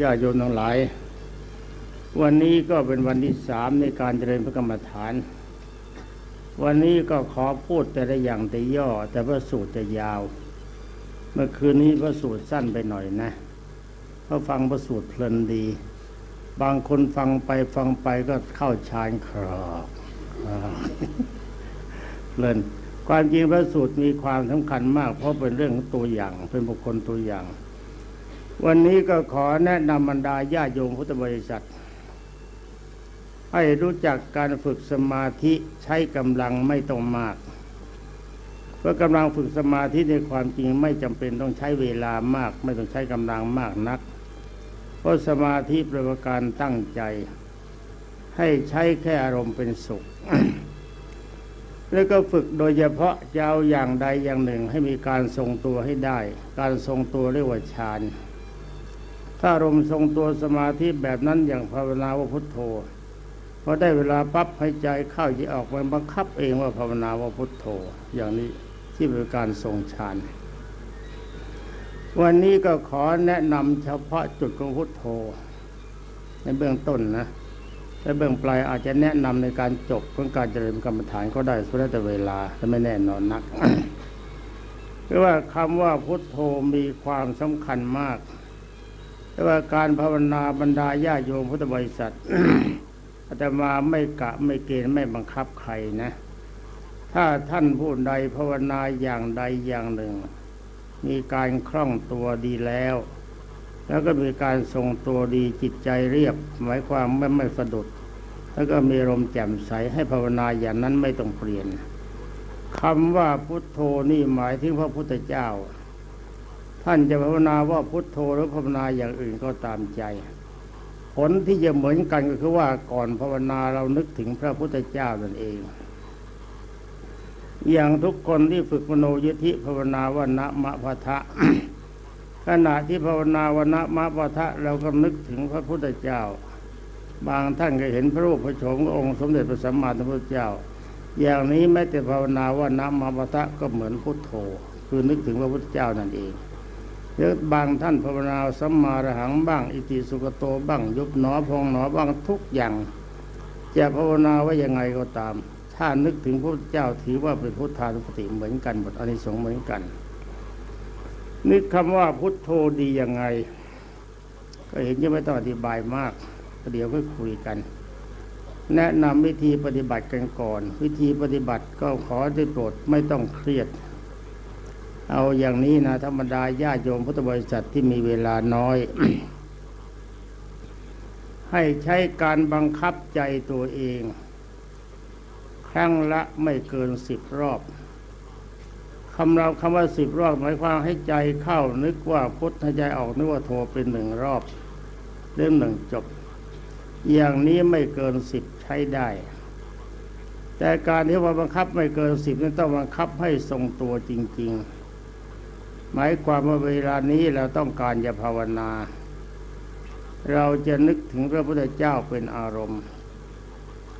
ญาติโยมทั้งหลาย วันนี้ก็เป็นวันที่สามในการเจริญพระกรรมฐาน วันนี้ก็ขอพูดแต่ละอย่างแต่ย่อ แต่พระสูตรจะยาว เมื่อคืนนี้พระสูตรสั้นไปหน่อยนะเพราะฟังพระสูตรเพลินดี บางคนฟังไปฟังไปก็เข้าฌานครอกครอกเพลินความจริงพระสูตรมีความสำคัญมาก เพราะเป็นเรื่องของตัวอย่างเป็นบุคคลตัวอย่าง วันนี้ก็ขอแนะนำบรรดาญาโยมพุทธบริษัท ให้รู้จักการฝึกสมาธิใช้กำลังไม่ต้องมาก เพราะกำลังฝึกสมาธิในความจริงไม่จำเป็นต้องใช้เวลามาก ไม่ต้องใช้กำลังมากนัก เพราะสมาธิป็นการตั้งใจ ให้ใช้แค่อารมณ์เป็นสุข แล้วก็ฝึกโดยเฉพาะจะเอาอย่างใดอย่างหนึ่งให้มีการทรงตัวให้ได้ การทรงตัวเรียกว่าฌาน ถ้าอารมณ์ทรงตัวสมาธิแบบนั้นอย่างภาวนาว่าพุทโธพอได้เวลาปั๊บให้ใจเข้าใจออกมันบังคับเองว่าภาวนาว่าพุทโธ อย่างนี้ที่เป็นการทรงฌานวันนี้ก็ขอแนะนำเฉพาะจุดของพุทโธ ในเบื้องต้นนะแต่เบื้องปลายอาจจะแนะนำในการจบของการเจริญกรรมฐานก็ได้สุดแล้วแต่เวลาแต่ไม่แน่นอนนักเพราะว่าคำว่าพุทโธมีความสำคัญมาก แต่ว่าการภาวนาบรรดาญาโยมพุทธบริษัทอาตมาไม่กะไม่เกณฑ์ไม่บังคับใครนะ ถ้าท่านผู้ใดภาวนาอย่างใดอย่างหนึ่ง มีการคล่องตัวดีแล้ว แล้วก็มีการทรงตัวดีจิตใจเรียบ หมายความไม่ไม่สะดุด แล้วก็มีลมแจ่มใสให้ภาวนาอย่างนั้นไม่ต้องเปลี่ยนคำว่าพุทโธนี่หมายถึงพระพุทธเจ้า ท่านจะภาวนาว่าพุทโธหรือภาวนาอย่างอื่นก็ตามใจ ผลที่จะเหมือนกันก็คือว่าก่อนภาวนาเรานึกถึงพระพุทธเจ้านั่นเอง อย่างทุกคนที่ฝึกมโนยิธิภาวนาว่านะมะพะทะขณะที่ภาวนาวันนะมะพะทะเราก็นึกถึงพระพุทธเจ้า บางท่านก็เห็นพระรูปพระโฉมองค์สมเด็จพระสัมมาสัมพุทธเจ้า อย่างนี้แม้แต่ภาวนาว่านะมะพะทะก็เหมือนพุทโธ คือนึกถึงพระพุทธเจ้านั่นเอง หรือบางท่านภาวนาสัมมาระหังบ้าง อิติสุกโตบ้าง ยุบหนอพองหนอบ้างทุกอย่าง จะภาวนาว่ายังไงก็ตาม ถ้านึกถึงพระพุทธเจ้าถือว่าเป็นพุทธานุสติเหมือนกันหมดอนิสงส์เหมือนกัน นึกคำว่าพุทโธดียังไง ก็เห็นจะไม่ต้องอธิบายมากเดี๋ยวก็คุยกัน แนะนำวิธีปฏิบัติกันก่อน วิธีปฏิบัติก็ขอได้โปรดไม่ต้องเครียด เอาอย่างนี้นะธรรมดาญาติโยมพุทธบริษัทที่มีเวลาน้อย ให้ใช้การบังคับใจตัวเอง ครั้งละไม่เกินสิบรอบคำเราคำว่าสิบรอบหมายความให้ใจเข้านึกว่าพุทธให้ใจออกนึกว่าโทเป็นหนึ่งรอบเรื่องหนึ่งจบ อย่างนี้ไม่เกินสิบใช้ได้แต่การที่ว่าบังคับไม่เกินสิบนั้นต้องบังคับให้ทรงตัวจริง ๆ หมายความว่าเวลานี้เราต้องการจะภาวนา เราจะนึกถึงพระพุทธเจ้าเป็นอารมณ์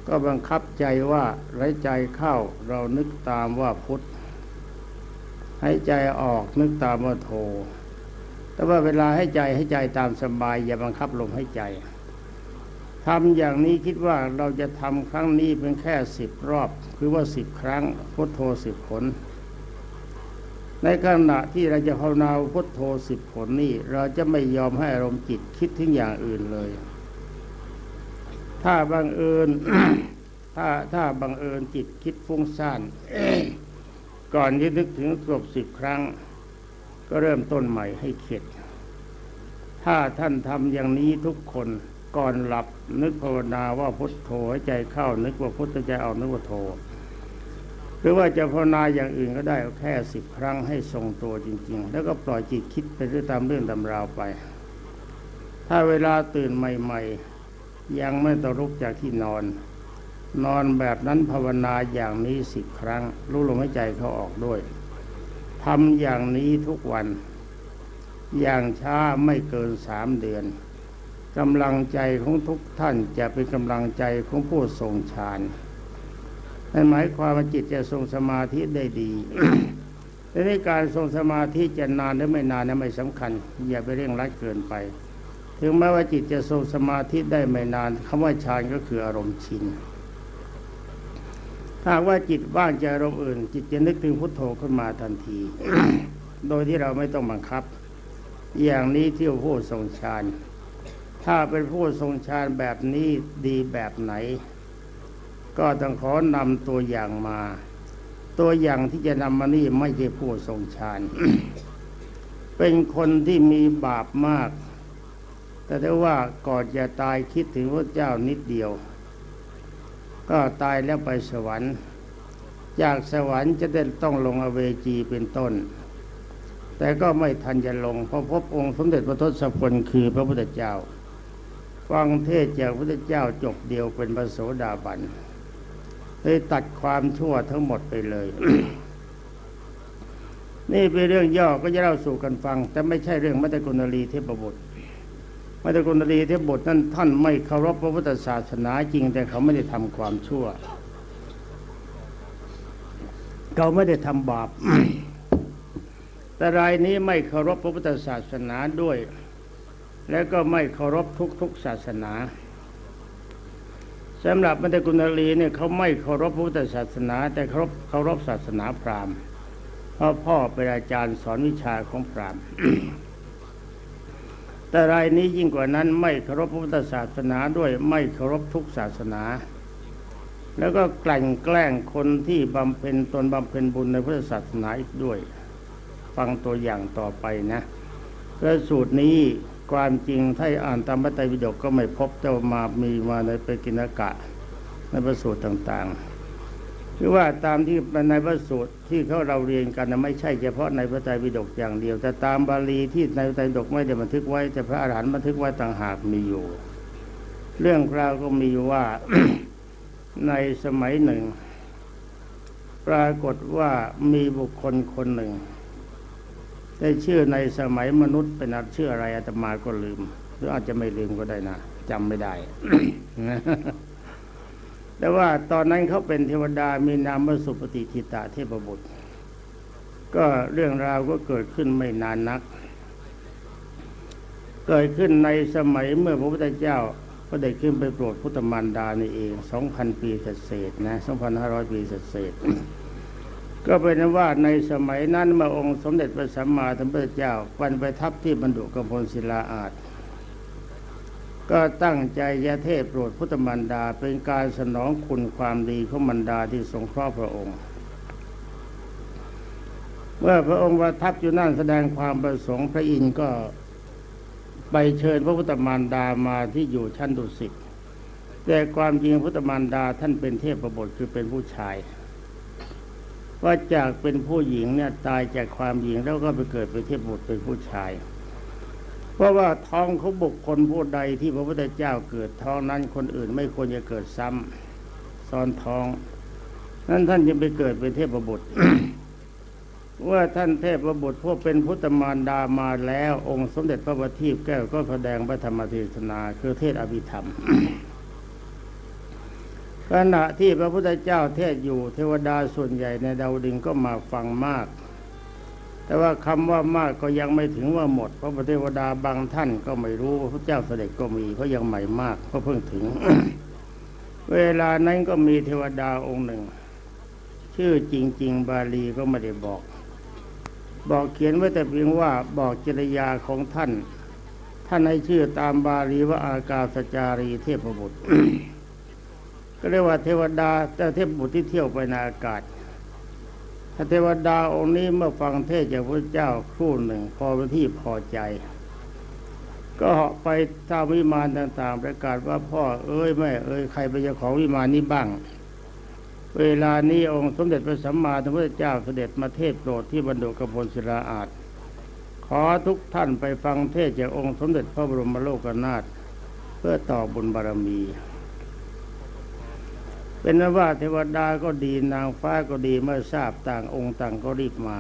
ก็บังคับใจว่าไร้ใจเข้าเรานึกตามว่าพุทธให้ใจออกนึกตามว่าโท แต่ว่าเวลาให้ใจให้ใจตามสบาย อย่าบังคับลมให้ใจทำอย่างนี้คิดว่าเราจะทำครั้งนี้เป็นแค่สิบรอบ คือว่าสิบครั้งพุทโธสิบผล ในขณะที่เราจะภาวนาพุทโธสิบผลนี่เราจะไม่ยอมให้อารมณ์จิตคิดถึงอย่างอื่นเลย ถ้าบังเอิญถ้าถ้าบังเอิญจิตคิดฟุ้งซ่านก่อนที่นึกถึงจบสิบครั้ง ก็เริ่มต้นใหม่ให้เข็ด ถ้าท่านทำอย่างนี้ทุกคนก่อนหลับนึกภาวนาว่าพุทโธให้ใจเข้านึกว่าพุทธใจเอานึกว่าโธ หรือว่าจะภาวนาอย่างอื่นก็ได้แค่สิบครั้งให้ทรงตัวจริง ๆ แล้วก็ปล่อยจิตคิดไปเรื่อยตามเรื่องตามราวไป ถ้าเวลาตื่นใหม่ ๆ ยังไม่ต้องลุกจากที่นอน นอนแบบนั้นภาวนาอย่างนี้สิบครั้ง รู้ลมหายใจเขาออกด้วยทำอย่างนี้ทุกวัน อย่างช้าไม่เกินสามเดือนกำลังใจของทุกท่านจะเป็นกำลังใจของผู้ทรงฌาน นั่นหมายความว่าจิตจะทรงสมาธิได้ดีแต่ในการทรงสมาธิจะนานหรือไม่นานนั้นไม่สำคัญ อย่าไปเร่งรัดเกินไป ถึงแม้ว่าจิตจะทรงสมาธิได้ไม่นานคำว่าฌานก็คืออารมณ์ชินถ้าว่าจิตว่างจากอารมณ์อื่น จิตจะนึกถึงพุทโธขึ้นมาทันที โดยที่เราไม่ต้องบังคับ อย่างนี้ที่ว่าผู้ทรงฌานถ้าเป็นผู้ทรงฌานแบบนี้ดีแบบไหน ก็ต้องขอนำตัวอย่างมา ตัวอย่างที่จะนำมานี่ไม่ใช่ผู้ทรงฌานเป็นคนที่มีบาปมาก แต่ถ้ว่าก่อนจะตายคิดถึงพระเจ้านิดเดียว ก็ตายแล้วไปสวรรค์ จากสวรรค์จะได้ต้องลงอเวจีเป็นต้น แต่ก็ไม่ทันจะลงเพราะพบองค์สมเด็จพระทศพลคือพระพุทธเจ้า ฟังเทศจากพระพุทธเจ้าจบเดียวเป็นพระโสดาบัน เลยตัดความชั่วทั้งหมดไปเลย นี่เป็นเรื่องย่อก็จะเล่าสู่กันฟัง แต่ไม่ใช่เรื่องมัตตกุณลีเทพบุตรมัตตกุณลีเทพบุตรนั้นท่านไม่เคารพพระพุทธศาสนาจริง แต่เขาไม่ได้ทำความชั่ว เขาไม่ได้ทำบาปแต่รายนี้ไม่เคารพพระพุทธศาสนาด้วย แล้วก็ไม่เคารพทุกๆศาสนา สำหรับมัตตกุณลีเนี่ยเขาไม่เคารพพุทธศาสนา แต่เคารพเคารพศาสนาพราหมณ์เพราะพ่อเป็นอาจารย์สอนวิชาของพราหมณ์แต่รายนี้ยิ่งกว่านั้นไม่เคารพพุทธศาสนาด้วยไม่เคารพทุกศาสนา แล้วก็กลั่นแกล้งคนที่บำเพ็ญตนบำเพ็ญบุญในพุทธศาสนาอีกด้วย ฟังตัวอย่างต่อไปนะพระสูตรนี้ ความจริงถ้าอ่านตามพระไตรปิฎกก็ไม่พบแต่ว่ามามีมาในปกิณกะในพระสูตรต่างๆคือว่าตามที่ในพระสูตรที่เขาเราเรียนกันนะไม่ใช่เฉพาะในพระไตรปิฎกอย่างเดียว แต่ตามบาลีที่ในพระไตรปิฎกไม่ได้บันทึกไว้ แต่พระอรหันต์บันทึกไว้ต่างหากมีอยู่ เรื่องราวก็มีว่าในสมัยหนึ่งปรากฏว่ามีบุคคลคนหนึ่ง ได้ชื่อในสมัยมนุษย์เป็นชื่ออะไรอาตมาก็ลืม หรืออาจจะไม่ลืมก็ได้นะจำไม่ได้ แต่ว่าตอนนั้นเขาเป็นเทวดามีนามวสุปฏิทิตาเทพบุตร ก็เรื่องราวก็เกิดขึ้นไม่นานนัก เกิดขึ้นในสมัยเมื่อพระพุทธเจ้าก็ได้ขึ้นไปโปรดพุทธมารดานี่เอง 2,000 ปีเศษนะ 2,500 ปีเศษ ก็เป็นว่าในสมัยนั้นมื่อองค์สมเด็จพระสัมมาสัมพุทธเจ้าวันไปทับที่บรรดุกำพลศิลาอาจก็ตั้งใจยะเทศโปรดพุทธมารดาเป็นการสนองคุณความดีของมารดาที่สงเคราะห์พระองค์ เมื่อพระองค์ประทับอยู่นั่นแสดงความประสงค์พระอินทร์ก็ไปเชิญพระพุทธมารดามาที่อยู่ชั้นดุสิตแต่ความจริงพุทธมารดาท่านเป็นเทพประบทคือเป็นผู้ชาย ว่าจากเป็นผู้หญิงเนี่ยตายจากความหญิงแล้วก็ไปเกิดเป็นเทพบุตรเป็นผู้ชาย เพราะว่าท้องเขาบุคคลผู้ใดที่พระพุทธเจ้าเกิดท้องนั้นคนอื่นไม่ควรจะเกิดซ้ำซ้อนท้อง นั้นท่านจึงไปเกิดเป็นเทพบุตรว่าท่านเทพบุตรพวกเป็นพุทธมารดามาแล้ว องค์สมเด็จพระบัณฑิตแก้วก็แสดงพระธรรมเทศนาคือเทศอภิธรรม ขณะที่พระพุทธเจ้าเทศอยู่เทวดาส่วนใหญ่ในดาวดึงก็มาฟังมาก แต่ว่าคำว่ามากก็ยังไม่ถึงว่าหมด เพราะพระเทวดาบางท่านก็ไม่รู้พระเจ้าเสด็จก็มีเพรายังใหม่มากก็เพิ่งถึง เวลานั้นก็มีเทวดาองค์หนึ่ง ชื่อจริง ๆ บาลีก็ไม่ได้บอก บอกเขียนไว้แต่เพียงว่าบอกจริยาของท่าน ท่านให้ชื่อตามบาลีว่าอากาสจารีเทพบุตร ก็เรียกว่าเทวดาแต่เทพบุตรที่เที่ยวไปในอากาศถ้าเทวดาองค์นี้เมื่อฟังเทศจากพระเจ้าครู่หนึ่ง พอเป็นที่พอใจ ก็เหาะไปตามวิมานต่างๆ ประกาศว่าพ่อเอ้ยแม่เอ้ยใครเป็นเจ้าของวิมานนี้บ้าง เวลานี้องค์สมเด็จพระสัมมาสัมพุทธเจ้าเสด็จมาเทศโปรดที่บรรดุกพลศิลาอาจขอทุกท่านไปฟังเทศจากองค์สมเด็จพระบรมโลกนาถเพื่อต่อบุญบารมี เป็นนว่าเทวดาก็ดีนางฟ้าก็ดีเมื่อทราบต่างองค์ต่างก็รีบมา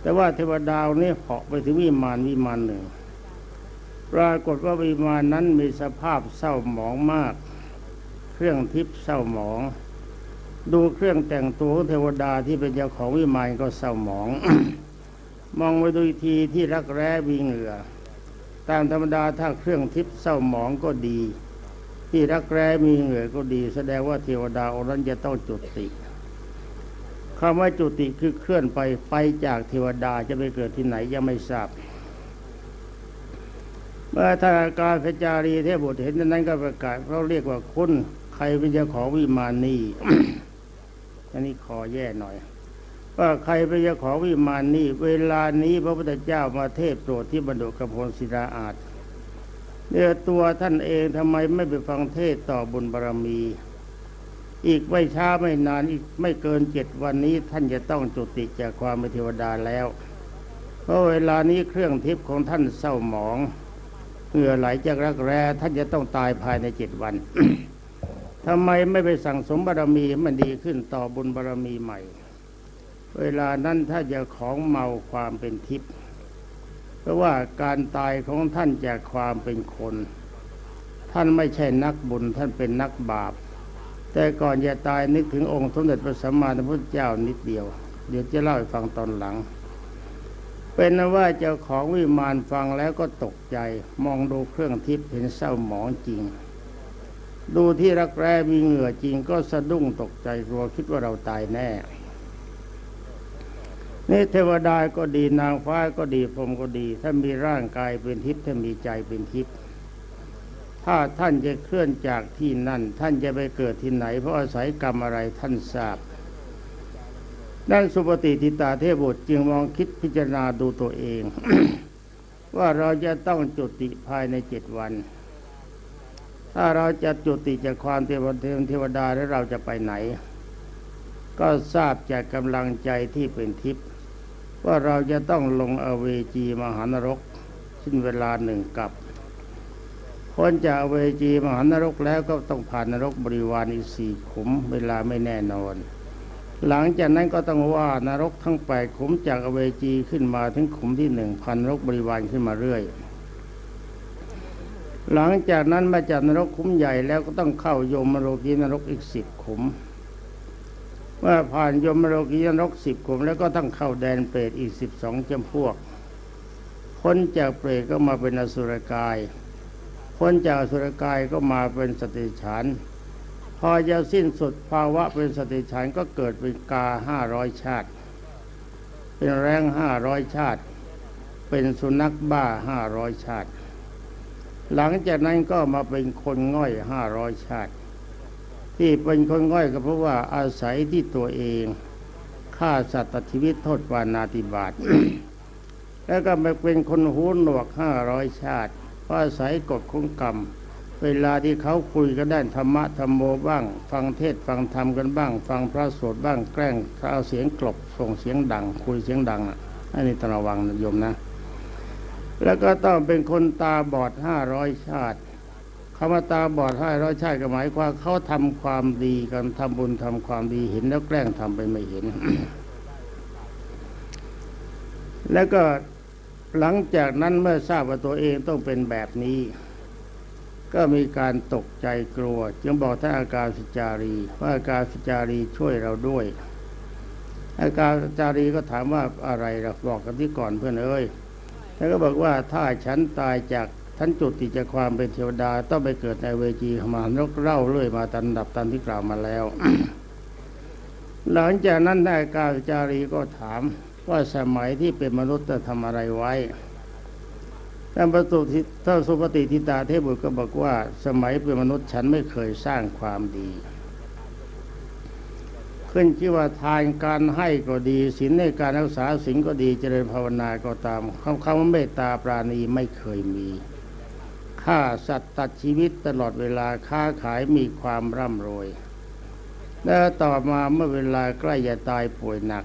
แต่ว่าเทวดาเนี่ยเหาะไปถึงวิมานวิมานหนึ่ง ปรากฏว่าวิมานนั้นมีสภาพเศร้าหมองมาก เครื่องทิพย์เศร้าหมอง ดูเครื่องแต่งตัวของเทวดาที่เป็นเจ้าของวิมานก็เศร้าหมอง มองไปดูทีที่รักแร้มีเหงื่อตามธรรมดาถ้าเครื่องทิพย์เศร้าหมองก็ดี ที่รักแร้มีเหงื่อก็ดี แสดงว่าเทวดาองค์นั้นจะต้องจุติคำว่าจุติคือเคลื่อนไปไปจากเทวดาจะไปเกิดที่ไหนยังไม่ทราบ เมื่อทานาการพระจารีเทพบุตรเห็นดังนั้นก็ประกาศเขาเรียกว่าคุณใครเป็นเจ้าของวิมานนี้อันนี้ขอแย่หน่อย ว่าใครเป็นเจ้าของวิมานนี้ เวลานี้พระพุทธเจ้ามาเทศโปรดที่บรรดุกพลศิลาอาจ เนื้อตัวท่านเองทำไมไม่ไปฟังเทศต่อบุญบารรมี อีกไม่ช้าไม่นานอีกไม่เกินเจ็ดวันนี้ท่านจะต้องจุติจากความเป็นเทวดาแล้ว เพราะเวลานี้เครื่องทิพย์ของท่านเศร้าหมองเหงื่อไหลจากรักแร้ท่านจะต้องตายภายในเจ็ดวันทำไมไม่ไปสั่งสมบารมีให้มันดีขึ้นต่อบุญบารมีใหม่ เวลานั้นถ้าจะของเมาความเป็นทิพย์ ราะว่าการตายของท่านจากความเป็นคน ท่านไม่ใช่นักบุญท่านเป็นนักบาป แต่ก่อนจะตายนึกถึงองค์สมเด็จพระสัมมาสัมพุทธเจ้านิดเดียว เดี๋ยวจะเล่าให้ฟังตอนหลัง เป็นนว่าเจ้าของวิมานฟังแล้วก็ตกใจ มองดูเครื่องทิพย์เห็นเศร้าหมองจริง ดูที่รักแร้มีเหงื่อจริงก็สะดุ้งตกใจกลัวคิดว่าเราตายแน่ นี่เทวดาก็ดีนางฟ้าก็ดีพรมก็ดี ถ้ามีร่างกายเป็นทิพย์ถ้ามีใจเป็นทิพย์ถ้าท่านจะเคลื่อนจากที่นั่น ท่านจะไปเกิดที่ไหน เพราะอาศัยกรรมอะไรท่านทราบด้านสุปฏิทิตาเทพบุตรจึงมองคิดพิจารณาดูตัวเอง ว่าเราจะต้องจุติภายในเจ็ดวัน ถ้าเราจะจุติจากความเทวดาเทวดาแล้วเราจะไปไหน ก็ทราบจากกำลังใจที่เป็นทิพย์ ว่าเราจะต้องลงอเวจีมหานรกสิ้นเวลาหนึ่งกับพ้นจากอเวจีมหานรกแล้วก็ต้องผ่านนรกบริวารอีกสี่ขุมเวลาไม่แน่นอน หลังจากนั้นก็ต้องว่านรกทั้งแปดขุมจากอเวจีขึ้นมาถึงขุมที่หนึ่งพันนรกบริวารขึ้นมาเรื่อยหลังจากนั้นมาจากนรกขุมใหญ่แล้วก็ต้องเข้ายมโลกีนรกอีกสิบขุม มื่อผ่านยมโลกีนรกสิบขุมแล้วก็ต้องเข้าแดนเปรตอีกสิบสองจำพวกพ้นจากเปรตก็มาเป็นอสุรกายพ้นจากอสุรกายก็มาเป็นสติฉานพอจะสิ้นสุดภาวะเป็นสติฉานก็เกิดเป็นกาห้าร้อยชาติ เป็นแรงห้าร้อยชาติ เป็นสุนัขบ้าห้าร้อยชาติ หลังจากนั้นก็มาเป็นคนง่อยห้าร้อยชาติ ที่เป็นคนง่อยก็เพราะว่าอาศัยที่ตัวเองฆ่าสัตว์ตัดชีวิตโทษวานาติบาตแล้วก็มาเป็นคนหูหนวกห้าร้อยชาติเพราอาศัยกฎของกรรม เวลาที่เขาคุยกันด้านธรรมะธรรมโมบ้าง ฟังเทศฟังธรรมกันบ้าง ฟังพระสวดบ้างแกล้งเอาเสียงกลบส่งเสียงดัง คุยเสียงดังอะอันนี้ต้องระวังนะโยมนะ แล้วก็ต้องเป็นคนตาบอดห้าร้อยชาติ คำว่าตาบอดห้าร้อยชาติก็หมายความเขาทำความดีกันทำบุญทำความดีเห็นแล้วแกล้งทำไปไม่เห็น แล้วก็หลังจากนั้นเมื่อทราบว่าตัวเองต้องเป็นแบบนี้ ก็มีการตกใจกลัว จึงบอกท่านอาการสิจารี ว่าอาการสิจารีช่วยเราด้วย อาการสิจารีก็ถามว่าอะไรเราบอกกันที่ก่อนเพื่อนเอ้ยแล้วก็บอกว่าถ้าฉันตายจาก ท่านจุติจากความเป็นเทวดาต้องไปเกิดในเวจีมานกเล่าเรื่อยมาตันดับตันที่กล่าวมาแล้ว หลังจากนั้นนายกาจารีก็ถามว่าสมัยที่เป็นมนุษย์จะทำอะไรไว้ท่านประตูทิท่านสุปฏิทิตาเทพบุตรก็บอกว่า สมัยเป็นมนุษย์ฉันไม่เคยสร้างความดี ขึ้นชื่อว่าทานการให้ก็ดีศีลในการรักษาศีลก็ดีเจริญภาวนาก็ตามคำคำว่าเมตตาปราณีไม่เคยมี ฆ่าสัตว์ตัดชีวิตตลอดเวลาค้าขายมีความร่ำรวย แล้วต่อมาเมื่อเวลาใกล้จะตายป่วยหนัก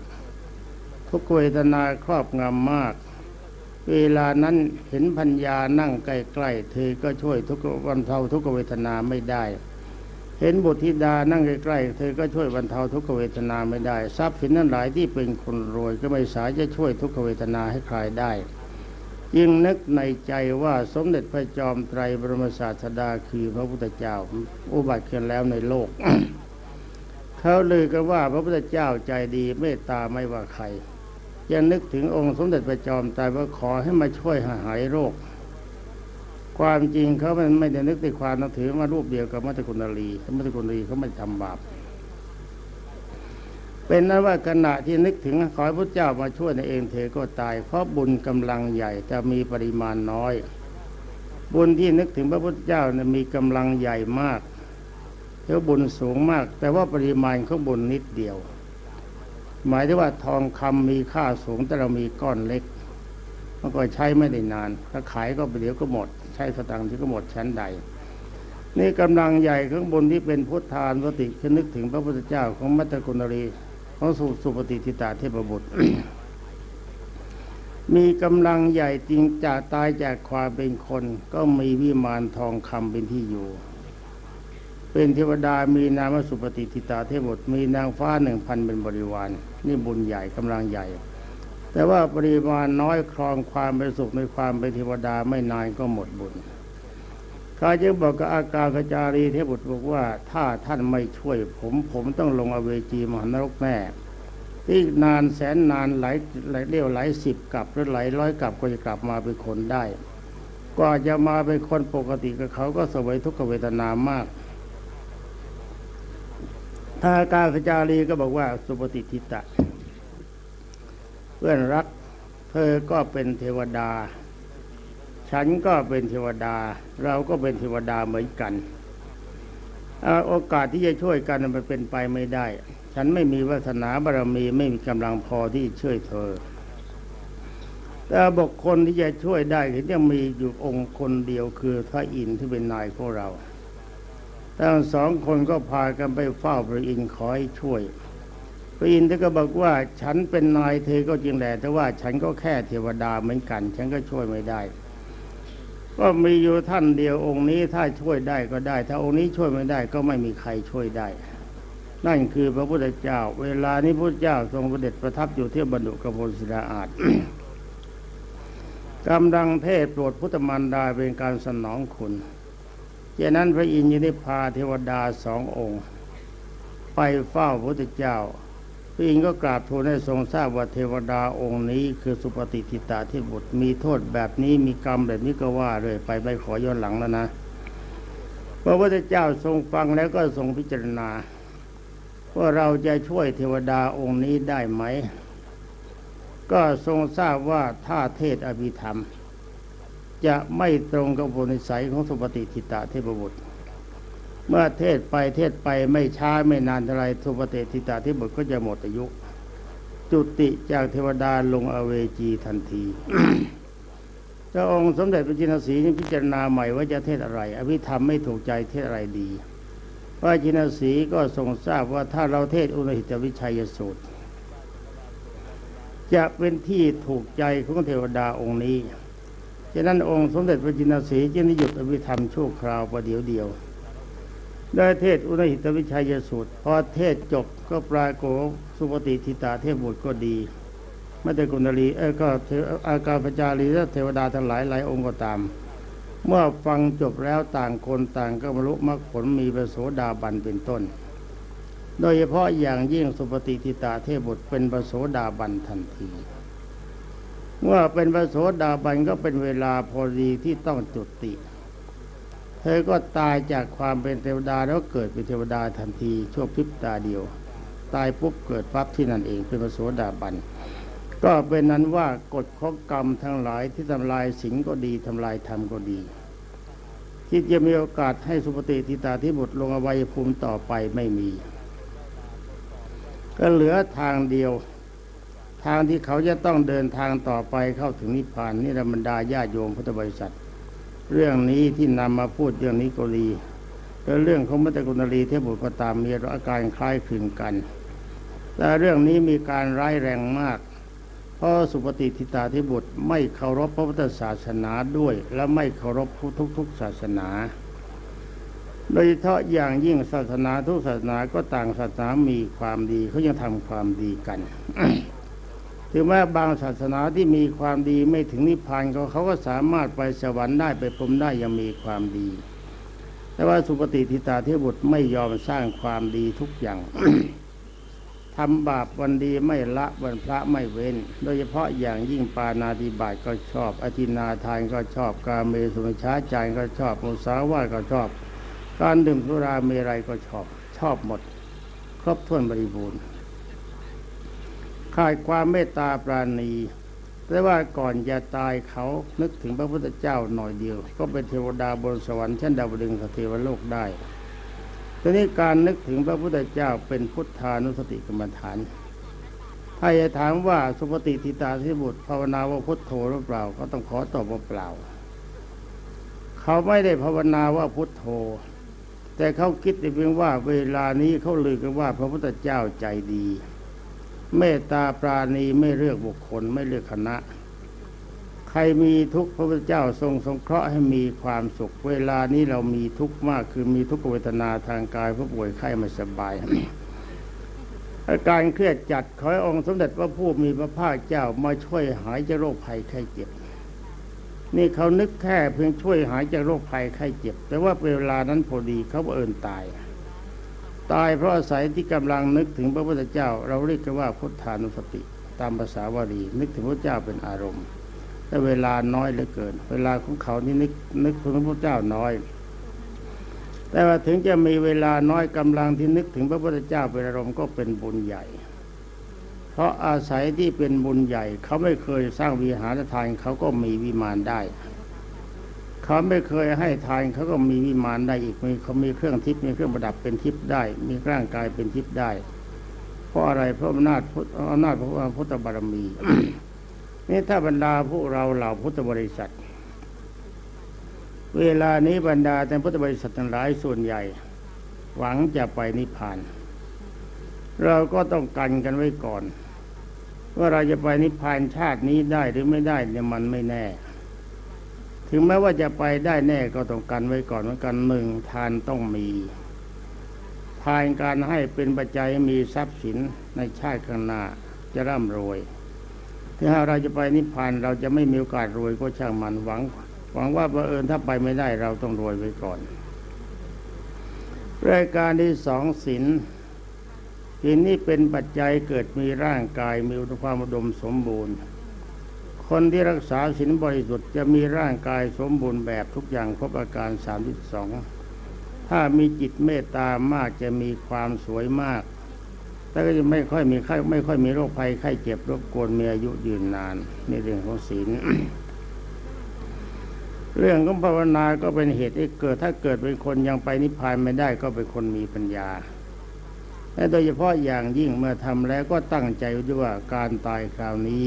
ทุกเวทนาครอบงำมาก เวลานั้นเห็นพัญญานั่งใกล้ๆเธอก็ช่วยทุกบรรเทาทุกเวทนาไม่ได้เห็นบุตรธิดานั่งใกล้ๆ เธอก็ช่วยบรรเทาทุกขเวทนาไม่ได้ ทรัพย์สินนั้นหลายที่เป็นคนรวยก็ไม่สามารถจะช่วยทุกขเวทนาให้ใครได้ ยิ่งนึกในใจว่าสมเด็จพระจอมไตรบรมศาสดาคือพระพุทธเจ้าอุบัติขึ้นแล้วในโลก เขาเลือกันว่าพระพุทธเจ้าใจดีเมตตาไม่ว่าใครยังนึกถึงองค์สมเด็จพระจอมไตรว่าขอให้มาช่วยหายโรค ความจริงเขามันไม่ได้นึกในความนับถือมารูปเดียวกับมัตตกุณลีมัตตกุณลีเขาไม่ทำบาป เป็นนั้นว่าขณะที่นึกถึงขอให้พระเจ้ามาช่วยในเองเธอก็ตาย เพราะบุญกำลังใหญ่แต่มีปริมาณน้อย บุญที่นึกถึงพระพุทธเจ้านะมีกำลังใหญ่มากแล้วบุญสูงมาก แต่ว่าปริมาณของบุญนิดเดียว หมายถึงว่าทองคำมีค่าสูงแต่เรามีก้อนเล็กมันก็ใช้ไม่ได้นาน ถ้าขายก็ไปเดี๋ยวก็หมด ใช้สตังค์ที่ก็หมดชั้นใด นี่กำลังใหญ่ของบุญที่เป็นพุทธานวติคือนึกถึงพระพุทธเจ้าของมัตตกุณรี ของสุสุปฏิทิตาเทพบุตร มีกำลังใหญ่จริงจากตายจากความเป็นคน ก็มีวิมานทองคำเป็นที่อยู่ เป็นเทวดามีนามสุปฏิทิตาเทพบุตรมีนางฟ้าหนึ่งพันเป็นบริวารนี่บุญใหญ่กำลังใหญ่ แต่ว่าปริมาณน้อยครองความเป็นสุขในความเป็นเทวดาไม่นานก็หมดบุญ ข้าจึงบอกกับอากาขจารีเทพบุตรบอกว่า ถ้าท่านไม่ช่วยผมผมต้องลงอเวจีมหานรกแน่ที่นานแสนนานหลายหลายเรียวหลายสิบกับหรือหลายร้อยกับก็จะกลับมาเป็นคนได้กว่าจะมาเป็นคนปกติกับเขาก็สวยทุกขเวทนามากถ้าอาการขจารีก็บอกว่าสุปฏิทิตะ เพื่อนรัก เธอก็เป็นเทวดา ฉันก็เป็นเทวดา เราก็เป็นเทวดาเหมือนกันโอกาสที่จะช่วยกันมันเป็นไปไม่ได้ ฉันไม่มีวาสนาบารมีไม่มีกำลังพอที่จะช่วยเธอ แต่บุคคลที่จะช่วยได้ก็จะมีอยู่องค์คนเดียวคือพระอินทร์ที่เป็นนายของเราทั้งสองคนก็พากันไปเฝ้าพระอินทร์ขอให้ช่วย พระอินทร์ท่านก็บอกว่าฉันเป็นนายเธอก็จริงแหละแต่ว่าฉันก็แค่เทวดาเหมือนกัน ฉันก็ช่วยไม่ได้ ก็มีอยู่ท่านเดียวองค์นี้ถ้าช่วยได้ก็ได้ ถ้าองค์นี้ช่วยไม่ได้ก็ไม่มีใครช่วยได้ นั่นคือพระพุทธเจ้า เวลานี้พระเจ้าทรงประเด็จประทับอยู่ที่บรรดุกระพลศิลาอาจกำลังเทศโปรดพุทธมารดาเป็นการสนองคุณจากนั้นพระอินทร์ยินได้พาเทวดาสององค์ ไปเฝ้าพระพุทธเจ้า พระอินทร์ก็กราบทูลให้ทรงทราบว่าเทวดาองค์นี้คือสุปฏิทิตาที่บุตรมีโทษแบบนี้มีกรรมแบบนี้ก็ว่าเลยไปไม่ขอย้อนหลังแล้วนะพระพุทธเจ้าทรงฟังแล้วก็ทรงพิจารณา ว่าเราจะช่วยเทวดาองค์นี้ได้ไหม ก็ทรงทราบว่าถ้าเทศอภิธรรม จะไม่ตรงกับบุญนิสัยของสุปฏิทิตาเทพบุตร เมื่อเทศไปเทศไปไม่ช้าไม่นานเท่าไรสุปฏิทิตาเทพบุตรก็จะหมดอายุ จุติจากเทวดาลงอเวจีทันทีพระองค์สมเด็จพระจินสีนี่พิจารณาใหม่ว่าจะเทศอะไร อภิธรรมไม่ถูกใจเทศอะไรดีพระจินสีก็ทรงทราบว่าถ้าเราเทศอุณหิตวิชัยสูตร จะเป็นที่ถูกใจของเทวดาองค์นี้ฉะนั้นองค์สมเด็จพระจินสีจึงได้หยุดอภิธรรมชั่วคราวประเดี๋ยวเดียว ได้เทศอุณหิตวิชัยสูตร พอเทศจบก็ปรากฏสุปฏิทิตาเทพบุตรก็ดีไม่แต่กุณลีเออก็อาการพจารีและเทวดาทั้งหลายหลายองค์ก็ตาม เมื่อฟังจบแล้วต่างคนต่างก็บรรลุมรรคผลมีประโสดาบันเป็นต้น โดยเฉพาะอย่างยิ่งสุปฏิทิตาเทพบุตรเป็นประโสดาบันทันที เมื่อเป็นประโสดาบันก็เป็นเวลาพอดีที่ต้องจุติ เธอก็ตายจากความเป็นเทวดาแล้วเกิดเป็นเทวดาทันทีชั่วพริบตาเดียว ตายปุ๊บเกิดปั๊บที่นั่นเองเป็นพระโสดาบัน ก็เป็นนั้นว่ากฎข้อกรรมทั้งหลายที่ทำลายสิ่งก็ดีทำลายธรรมก็ดี ที่จะมีโอกาสให้สุปฏิทิตาที่บุตรลงอวัยภูมิต่อไปไม่มี ก็เหลือทางเดียวทางที่เขาจะต้องเดินทางต่อไปเข้าถึงนิพพานนี่ธรรมดาญาโยมพุทธบริษัท เรื่องนี้ที่นำมาพูดเรื่องนี้ก็ดีแล้วเรื่องของมัตตกุณลีเทพบุตรก็ตามมีอาการคล้ายคลึงกัน แต่เรื่องนี้มีการร้ายแรงมาก เพราะสุปฏิทิตาธิบุตรไม่เคารพพระพุทธศาสนาด้วย และไม่เคารพทุกๆศาสนา โดยเฉพาะอย่างยิ่งศาสนาทุกศาสนาก็ต่างศาสนามีความดีเขายังทำความดีกัน ถึงแม้บางศาสนาที่มีความดีไม่ถึงนิพพานเขาเขาก็สามารถไปสวรรค์ได้ไปพรหมได้ยังมีความดี แต่ว่าสุปฏิทิตาเทบุตรไม่ยอมสร้างความดีทุกอย่างทำบาปวันดีไม่ละวันพระไม่เว้น โดยเฉพาะอย่างยิ่งปานาติบาตก็ชอบ อธินาทานก็ชอบ กาเมสุมชฌาจารก็ชอบมุสาวาทก็ชอบ การดื่มสุราเมรัยก็ชอบ ชอบหมด ครบถ้วนบริบูรณ์ ขาดความเมตตาปราณี แต่ว่าก่อนจะตายเขานึกถึงพระพุทธเจ้าหน่อยเดียว ก็เป็นเทวดาบนสวรรค์ชั้นดาวดึงสเทวโลกได้ทีนี้การนึกถึงพระพุทธเจ้าเป็นพุทธานุสติกรรมฐาน ถ้าจะถามว่าสุปฏิทิตาทิบุตรภาวนาว่าพุทโธหรือเปล่า ก็ต้องขอตอบว่าเปล่า เขาไม่ได้ภาวนาว่าพุทโธ แต่เขาคิดเพียงว่าเวลานี้เขาลือกันว่าพระพุทธเจ้าใจดี เมตตาปราณีไม่เลือกบุคคลไม่เลือกคณะ ใครมีทุกข์พระพุทธเจ้าทรงสงเคราะห์ให้มีความสุข เวลานี้เรามีทุกข์มากคือมีทุกขเวทนาทางกายผู้ป่วยไข้ไม่สบายอาการเครียดจัดขอให้องค์สมเด็จพระผู้มีพระภาคเจ้ามาช่วยหายจากโรคภัยไข้เจ็บ นี่เขานึกแค่เพียงช่วยหายจากโรคภัยไข้เจ็บ แต่ว่าเวลานั้นพอดีเขาเอิญตาย ตายเพราะอาศัยที่กำลังนึกถึงพระพุทธเจ้า เราเรียกกันว่าพุทธานุสติ ตามภาษาวารีนึกถึงพระเจ้าเป็นอารมณ์ แต่เวลาน้อยเหลือเกิน เวลาของเขานี่นึกนึกถึงพระเจ้าน้อย แต่ว่าถึงจะมีเวลาน้อยกำลังที่นึกถึงพระพุทธเจ้าเป็นอารมณ์ก็เป็นบุญใหญ่ เพราะอาศัยที่เป็นบุญใหญ่ เขาไม่เคยสร้างวิหารทานเขาก็มีวิมานได้ เขาไม่เคยให้ทานเขาก็มีวิมานได้อีกมีเขามีเครื่องทิพย์มีเครื่องประดับเป็นทิพย์ได้ มีร่างกายเป็นทิพย์ได้ เพราะอะไรเพราะอำนาจพุทธอำนาจพระพุทธบารมีนี่ถ้าบรรดาพวกเราเหล่าพุทธบริษัท เวลานี้บรรดาแต่พุทธบริษัททั้งหลายส่วนใหญ่ หวังจะไปนิพพาน เราก็ต้องกันกันไว้ก่อน ว่าเราจะไปนิพพานชาตินี้ได้หรือไม่ได้เนี่ยมันไม่แน่ ถึงแม้ว่าจะไปได้แน่ก็ต้องกันไว้ก่อนเหมือนกันหนึ่งทานต้องมี ทานการให้เป็นปัจจัยมีทรัพย์สินในชาติข้างหน้าจะร่ำรวยถ้าเราจะไปนิพพานเราจะไม่มีโอกาสรวยก็ช่างมันหวัง หวังว่าบังเอิญถ้าไปไม่ได้เราต้องรวยไว้ก่อน รายการที่สองศีลศีลนี้เป็นปัจจัยเกิดมีร่างกายมีความอุดมสมบูรณ์ คนที่รักษาศีลบริสุทธิ์จะมีร่างกายสมบูรณ์แบบทุกอย่างครบอาการสามสิบสองถ้ามีจิตเมตตามากจะมีความสวยมาก แต่ก็จะไม่ค่อยมีไข้ไม่ค่อยมีโรคภัยไข้เจ็บรบกวนมีอายุยืนนานในเรื่องของศีลเรื่องของภาวนาก็เป็นเหตุให้เกิด ถ้าเกิดเป็นคนยังไปนิพพานไม่ได้ก็เป็นคนมีปัญญาและโดยเฉพาะอย่างยิ่งเมื่อทำแล้วก็ตั้งใจด้วยว่าการตายคราวนี้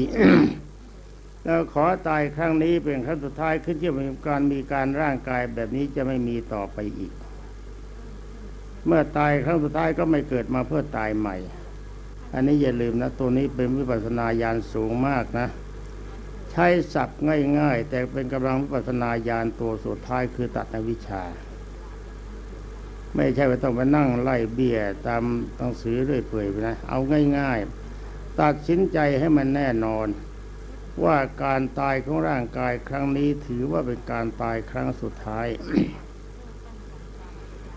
แล้วขอตายครั้งนี้เป็นครั้งสุดท้ายขึ้นที่มีการมีการร่างกายแบบนี้จะไม่มีต่อไปอีก เมื่อตายครั้งสุดท้ายก็ไม่เกิดมาเพื่อตายใหม่ อันนี้อย่าลืมนะตัวนี้เป็นวิปัสสนาญาณสูงมากนะ ใช้ศัพท์ง่าย ๆ แต่เป็นกำลังวิปัสสนาญาณตัวสุดท้ายคือตัดอวิชา ไม่ใช่ว่าต้องไปนั่งไล่เบี้ยตามหนังสือเรื่อยเปื่อยไปนะเอาง่าย ๆ ตัดสินใจให้มันแน่นอน ว่าการตายของร่างกายครั้งนี้ถือว่าเป็นการตายครั้งสุดท้าย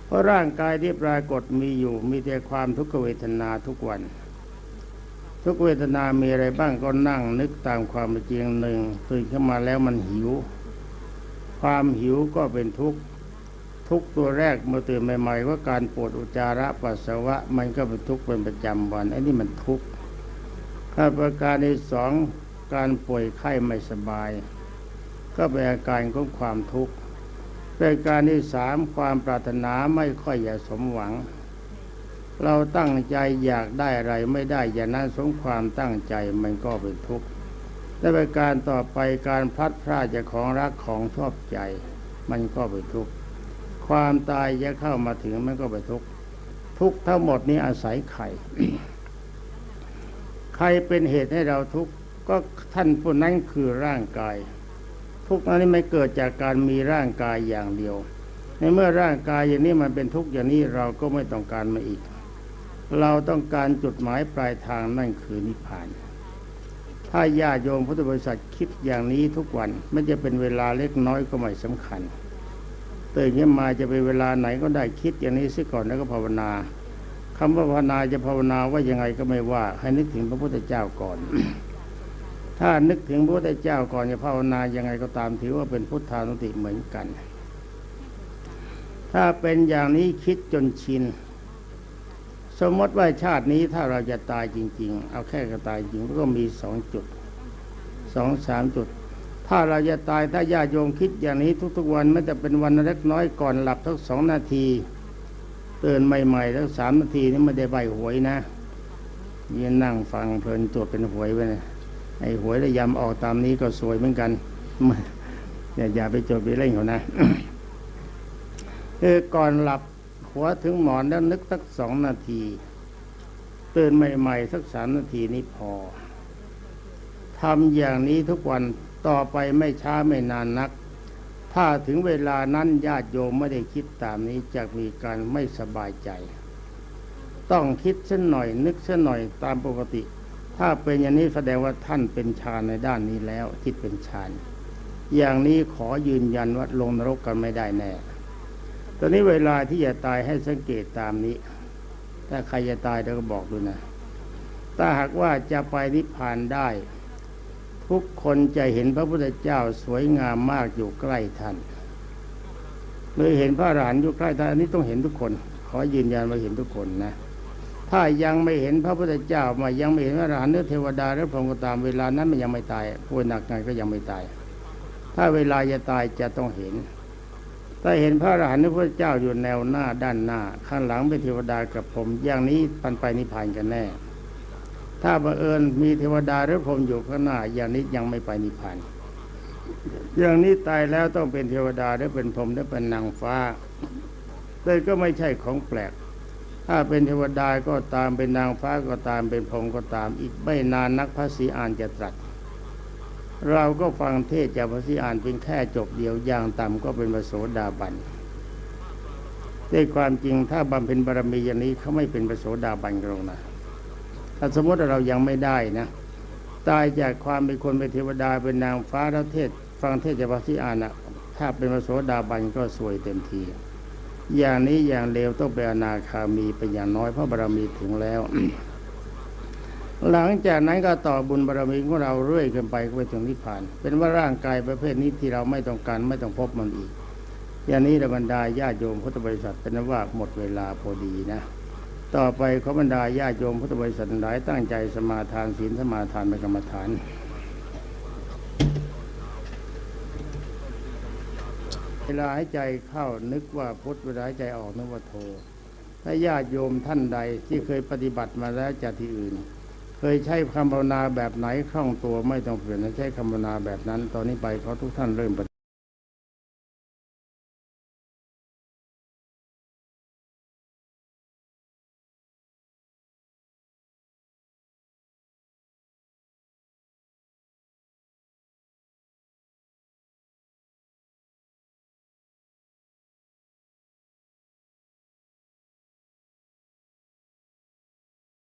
เพราะร่างกายที่ปรากฏมีอยู่มีแต่ความทุกขเวทนาทุกวัน ทุกเวทนามีอะไรบ้างก็นั่งนึกตามความเป็นจริงหนึ่งตื่นขึ้นมาแล้วมันหิว ความหิวก็เป็นทุกข์ทุกตัวแรกเมื่อตื่นใหม่ๆว่าการปวดอุจจาระปัสสาวะมันก็เป็นทุกข์เป็นประจำวันไอ้นี่มันทุกข์ข้าประการที่สอง การป่วยไข้ไม่สบาย ก็เป็นอาการของความทุกข์เป็นการที่สามความปรารถนาไม่ค่อยอยากสมหวัง เราตั้งใจอยากได้อะไรไม่ได้อย่างนั้นสมความตั้งใจมันก็เป็นทุกข์และประการต่อไปการพลัดพรากจากของรักของชอบใจ มันก็เป็นทุกข์ความตายจะเข้ามาถึงมันก็เป็นทุกข์ทุกข์ทั้งหมดนี้อาศัยใครใครเป็นเหตุให้เราทุกข์ ก็ท่านผู้นั้นคือร่างกาย ทุกนั้นไม่เกิดจากการมีร่างกายอย่างเดียว ในเมื่อร่างกายอย่างนี้มันเป็นทุกข์อย่างนี้เราก็ไม่ต้องการมาอีก เราต้องการจุดหมายปลายทางนั่นคือนิพพาน ถ้าญาติโยมพุทธบริษัทคิดอย่างนี้ทุกวันไม่จะเป็นเวลาเล็กน้อยก็ไม่สำคัญตื่นขึ้นมาจะเป็นเวลาไหนก็ได้คิดอย่างนี้ซิก่อนแล้วก็ภาวนาคคำว่าภาวนาจะภาวนาว่ายังไงก็ไม่ว่า ให้นึกถึงพระพุทธเจ้าก่อน ถ้านึกถึงพระพุทธเจ้าก่อนจะภาวนายังไงก็ตามถือว่าเป็นพุทธานุติเหมือนกัน ถ้าเป็นอย่างนี้คิดจนชิน สมมติว่าชาตินี้ถ้าเราจะตายจริง ๆ เอาแค่ก็ตายจริงก็มีสองจุดสองสามจุด ถ้าเราจะตายถ้าญาโยมคิดอย่างนี้ทุกๆวันไม่แต่เป็นวันเล็กน้อยก่อนหลับทั้งสองนาทีเตื่นใหม่ๆทั้งสามนาทีนี่ไม่ได้ใบหวยนะยืนนั่งฟังเพลินจดเป็นหวยไปนะ ไอ้หวยระยำออกตามนี้ก็สวยเหมือนกันอย่าอย่าไปจดไปเล่นเขานะคือก่อนหลับหัวถึงหมอนแล้วนึกสักสองนาทีตื่นใหม่ๆสักสามนาทีนี้พอทำอย่างนี้ทุกวันต่อไปไม่ช้าไม่นานนัก ถ้าถึงเวลานั้นญาติโยมไม่ได้คิดตามนี้จะมีการไม่สบายใจ ต้องคิดเส้นหน่อยนึกเส้นหน่อยตามปกติ ถ้าเป็นอย่างนี้แสดงว่าท่านเป็นฌานในด้านนี้แล้วคิดเป็นฌาน อย่างนี้ขอยืนยันว่าลงนรกกันไม่ได้แน่ ตอนนี้เวลาที่จะตายให้สังเกตตามนี้ ถ้าใครจะตายเราก็บอกด้วยนะ ถ้าหากว่าจะไปนิพพานได้ ทุกคนจะเห็นพระพุทธเจ้าสวยงามมากอยู่ใกล้ท่านหรือเห็นพระอรหันต์อยู่ใกล้ท่านอันนี้ต้องเห็นทุกคน ขอยืนยันว่าเห็นทุกคนนะ ถ้ายังไม่เห็นพระพุทธเจ้ามายังไม่เห็นพระอรหันต์หรือเทวดาหรือพรหมก็ตามเวลานั้นมันยังไม่ตายป่วยหนักไงก็ยังไม่ตาย ถ้าเวลาจะตายจะต้องเห็น ถ้าเห็นพระอรหันต์หรือพระเจ้าอยู่แนวหน้าด้านหน้า ข้างหลังเป็นเทวดากับผมอย่างนี้ปันไปนิพพานกันแน่ ถ้าบังเอิญมีเทวดาหรือพรหมอยู่ข้างหน้า อย่างนี้ยังไม่ไปนิพพานอย่างนี้ตายแล้วต้องเป็นเทวดาหรือเป็นพรหมหรือเป็นนางฟ้าแต่ก็ไม่ใช่ของแปลก ถ้าเป็นเทวดาก็ตามเป็นนางฟ้าก็ตามเป็นพรหมก็ตาม อีกไม่นานนักพระศรีอานจะตรัส เราก็ฟังเทศจากพระศรีอานเพียงแค่จบเดียวอย่างต่ำก็เป็นพระโสดาบันด้วยความจริงถ้าบำเพ็ญบารมีอย่างนี้เขาไม่เป็นพระโสดาบันกันหรอกนะถ้าสมมติเรายังไม่ได้นะ ตายจากความเป็นคนเป็นเทวดาเป็นนางฟ้าแล้วเทศ ฟังเทศจากพระที่อ่านนะถ้าเป็นพระโสดาบันก็สวยเต็มที อย่างนี้อย่างเลวต้องเป็นอนาคามีเป็นอย่างน้อยเพราะบารมีถึงแล้ว หลังจากนั้นก็ต่อบุญบารมีของเราเรื่อยขึ้นไปไปถึงนิพพาน เป็นว่าร่างกายประเภทนี้ที่เราไม่ต้องการไม่ต้องพบมันอีก อย่างนี้ระบรรดาญาโยมพุทธบริษัทเป็นว่าหมดเวลาพอดีนะ ต่อไปขอบรรดาญาโยมพุทธบริษัทหลายตั้งใจสมาทานศีลสมาทานเป็นกรรมฐาน วลาหายใจเข้านึกว่าพุทธเวลาหายใจออกนึกว่าโทถ้าญาติโยมท่านใดที่เคยปฏิบัติมาแล้วจากที่อื่น เคยใช้คำภาวนาแบบไหนคล่องตัวไม่ต้องเปลี่ยนใช้คำภาวนาแบบนั้น ตอนนี้ไปเขาทุกท่านเริ่มปฏิ